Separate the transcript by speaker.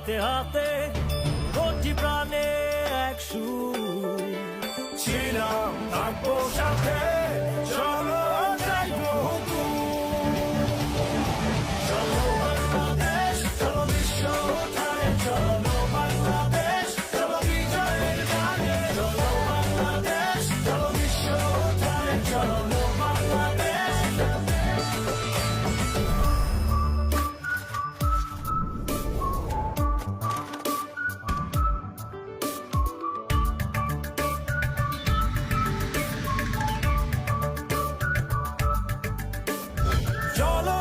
Speaker 1: হাতে হাতে কোটি প্রাণে এক সুর। ছিলাম থাকব সাথে Jolo.